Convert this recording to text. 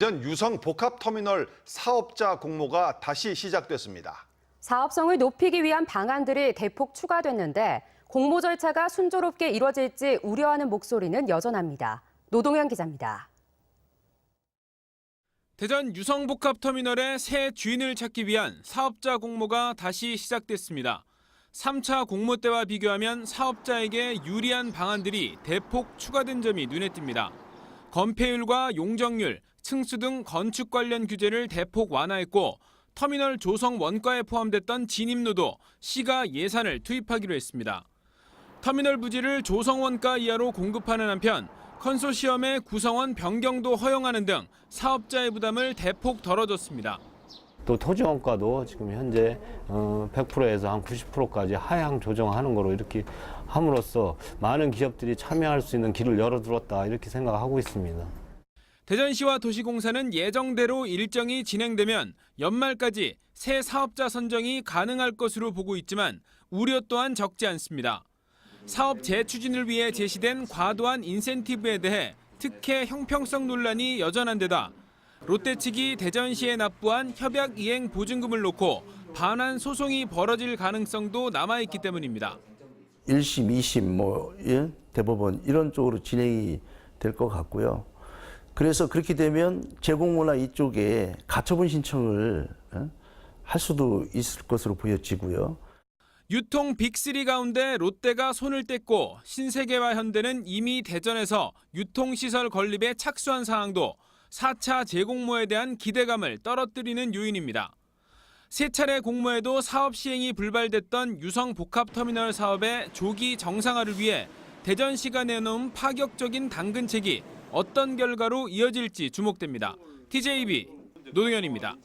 전 유성 복합터미널 사업자 공모가 다시 시작됐습니다. 사업성을 높이기 위한 방안들이 대폭 추가됐는데 공모 절차가 순조롭게 이뤄질지 우려하는 목소리는 여전합니다. 노동현 기자입니다. 대전 유성 복합터미널의 새 주인을 찾기 위한 사업자 공모가 다시 시작됐습니다. 3차 공모 때와 비교하면 사업자에게 유리한 방안들이 대폭 추가된 점이 눈에 띕니다. 건폐율과 용적률, 층수 등 건축 관련 규제를 대폭 완화했고 터미널 조성 원가에 포함됐던 진입로도 시가 예산을 투입하기로 했습니다. 터미널 부지를 조성 원가 이하로 공급하는 한편 컨소시엄의 구성원 변경도 허용하는 등 사업자의 부담을 대폭 덜어줬습니다. 또 토지 원가도 지금 현재 어, 100%에서 한 90%까지 하향 조정하는 거로 이렇게 함으로써 많은 기업들이 참여할 수 있는 길을 열어두었다 이렇게 생각하고 있습니다. 대전시와 도시공사는 예정대로 일정이 진행되면 연말까지 새 사업자 선정이 가능할 것으로 보고 있지만 우려 또한 적지 않습니다. 사업 재추진을 위해 제시된 과도한 인센티브에 대해 특혜 형평성 논란이 여전한 데다 롯데 측이 대전시에 납부한 협약 이행 보증금을 놓고 반환 소송이 벌어질 가능성도 남아있기 때문입니다. 1심, 2심, 뭐 예? 대법원 이런 쪽으로 진행이 될 것 같고요. 그래서 그렇게 되면 제공문화 이쪽에 가처분 신청을 예? 할 수도 있을 것으로 보여지고요. 유통 빅3 가운데 롯데가 손을 뗐고 신세계와 현대는 이미 대전에서 유통시설 건립에 착수한 상황도 4차 재공모에 대한 기대감을 떨어뜨리는 요인입니다. 세 차례 공모에도 사업 시행이 불발됐던 유성 복합터미널 사업의 조기 정상화를 위해 대전시가 내놓은 파격적인 당근책이 어떤 결과로 이어질지 주목됩니다. TJB 노동현입니다.